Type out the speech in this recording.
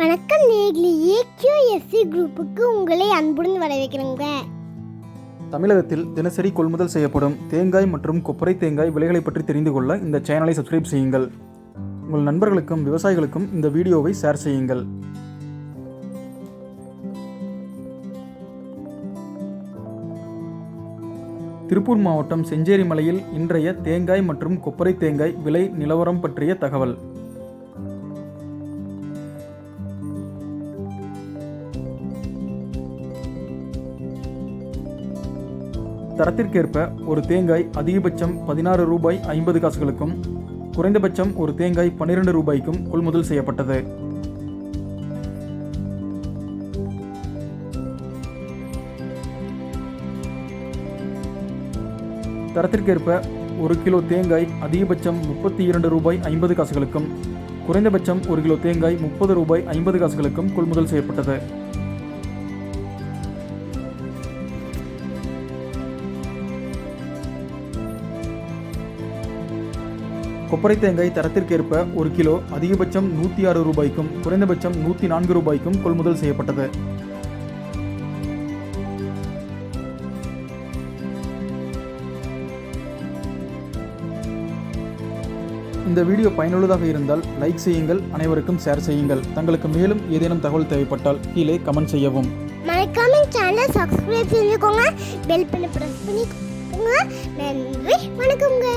வணக்கம் நேர்களே ஏக்யூஎஸ்சி குரூப்புக்கு உங்களை அன்புடன் வரவேற்கிறேங்க. தமிழகத்தில் தினசரி கொள்முதல் செய்யப்படும் தேங்காய் மற்றும் கொப்பரை தேங்காய் விலைகளை பற்றி தெரிந்து கொள்ள இந்த சேனலை சப்ஸ்கிரைப் செய்யுங்கள். உங்கள் நண்பர்களுக்கும் விவசாயிகளுக்கும் இந்த வீடியோவை ஷேர் செய்யுங்கள். திருப்பூர் மாவட்டம் செஞ்சேரி மலையில் இன்றைய தேங்காய் மற்றும் கொப்பரை தேங்காய் விலை நிலவரம் பற்றிய தகவல். தரத்திற்கேற்ப ஒரு தேங்காய் அதிகபட்சம் பதினாறு ரூபாய் ஐம்பது காசுகளுக்கும் குறைந்தபட்சம் ஒரு தேங்காய் பன்னிரண்டு ரூபாய்க்கும் கொள்முதல் செய்யப்பட்டது. தரத்திற்கேற்ப ஒரு கிலோ தேங்காய் அதிகபட்சம் முப்பத்தி இரண்டு ரூபாய் ஐம்பது காசுகளுக்கும் குறைந்தபட்சம் ஒரு கிலோ தேங்காய் முப்பது ரூபாய் ஐம்பது காசுகளுக்கும் கொள்முதல் செய்யப்பட்டது. கொப்பரை தேங்காய் தரத்திற்கேற்ப ஒரு கிலோ அதிகபட்சம் நூற்றி ஆறு ரூபாய்க்கும் குறைந்தபட்சம் நூற்றி நான்கு ரூபாய்க்கும் கொள்முதல் செய்யப்பட்டது. இந்த வீடியோ பயனுள்ளதாக இருந்தால் லைக் செய்யுங்கள் அனைவருக்கும் ஷேர் செய்யுங்கள். தங்களுக்கு மேலும் ஏதேனும் தகவல் தேவைப்பட்டால் கீழே கமெண்ட் செய்யவும். மறக்காம சேனலை சப்ஸ்கிரைப் செஞ்சுக்கோங்க பெல் பண்ணி ப்ரெஸ் பண்ணிக்கோங்க. நன்றி வணக்கம்ங்க.